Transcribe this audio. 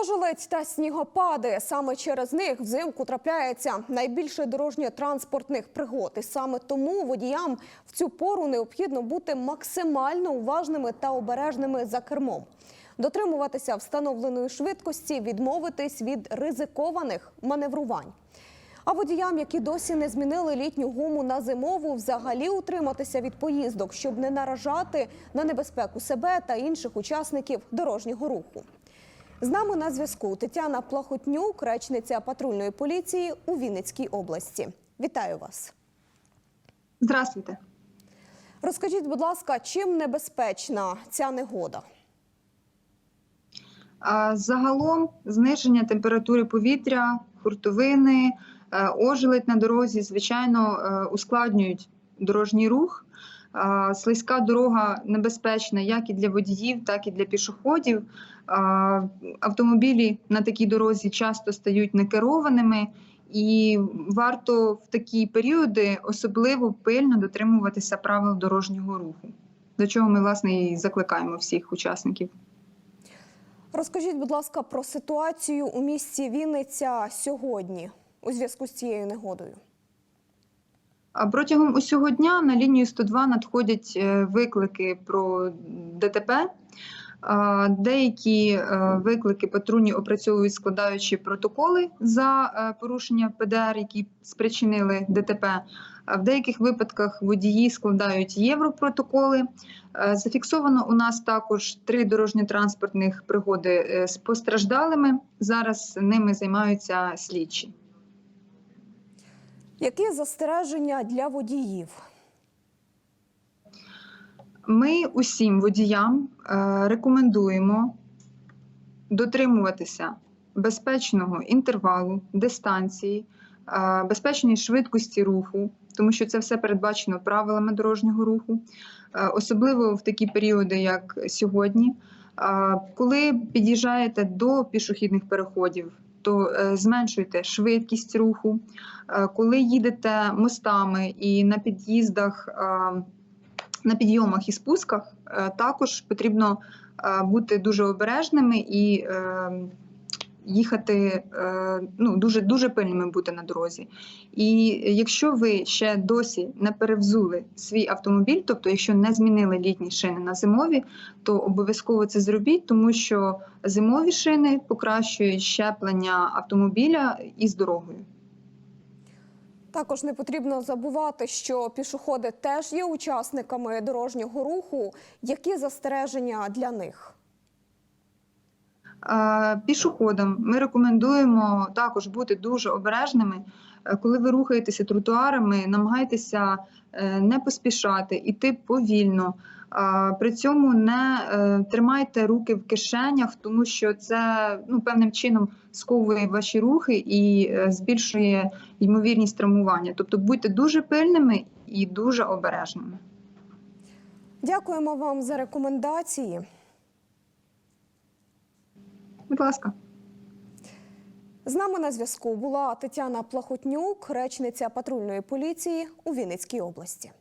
Ожеледь та снігопади саме через них взимку трапляється найбільше дорожньо-транспортних пригод. І саме тому водіям в цю пору необхідно бути максимально уважними та обережними за кермом, дотримуватися встановленої швидкості, відмовитись від ризикованих маневрувань. А водіям, які досі не змінили літню гуму на зимову, взагалі утриматися від поїздок, щоб не наражати на небезпеку себе та інших учасників дорожнього руху. З нами на зв'язку Тетяна Плахотнюк, речниця патрульної поліції у Вінницькій області. Вітаю вас. Здравствуйте. Розкажіть, будь ласка, чим небезпечна ця негода? Загалом зниження температури повітря, хуртовини, е, ожеледь на дорозі, звичайно, е, ускладнюють дорожній рух. Слизька дорога небезпечна як і для водіїв, так і для пішоходів. Автомобілі на такій дорозі часто стають некерованими, і варто в такі періоди особливо пильно дотримуватися правил дорожнього руху, до чого ми власне і закликаємо всіх учасників. Розкажіть, будь ласка, про ситуацію у місті Вінниця сьогодні у зв'язку з цією негодою. А Протягом усього дня на лінію 102 надходять е, виклики про ДТП. Деякі е, виклики патрульні опрацьовують, складаючи протоколи за е, порушення ПДР, які спричинили ДТП. В деяких випадках водії складають європротоколи. Е, Зафіксовано у нас також три дорожньо-транспортних пригоди е, з постраждалими. Зараз ними займаються слідчі. Які застереження для водіїв? Ми усім водіям е, рекомендуємо дотримуватися безпечного інтервалу, дистанції, е, безпечної швидкості руху, тому що це все передбачено правилами дорожнього руху, е, особливо в такі періоди, як сьогодні. Коли під'їжджаєте до пішохідних переходів, то е, зменшуйте швидкість руху. Е, Коли їдете мостами і на під'їздах. на підйомах і спусках е, також потрібно бути дуже обережними і їхати е, ну, дуже, дуже пильними бути на дорозі. І якщо ви ще досі не перевзули свій автомобіль, тобто якщо не змінили літні шини на зимові, то обов'язково це зробіть, тому що зимові шини покращують щеплення автомобіля із дорогою. Також не потрібно забувати, що пішоходи теж є учасниками дорожнього руху. Які застереження для них? Пішоходам ми рекомендуємо також бути дуже обережними. Е, Коли ви рухаєтеся тротуарами, намагайтеся е, не поспішати, іти повільно. При цьому не е, тримайте руки в кишенях, тому що це ну, певним чином сковує ваші рухи і збільшує ймовірність травмування. Тобто будьте дуже пильними і дуже обережними. Дякуємо вам за рекомендації. Будь ласка. З нами на зв'язку була Тетяна Плахотнюк, речниця патрульної поліції у Вінницькій області.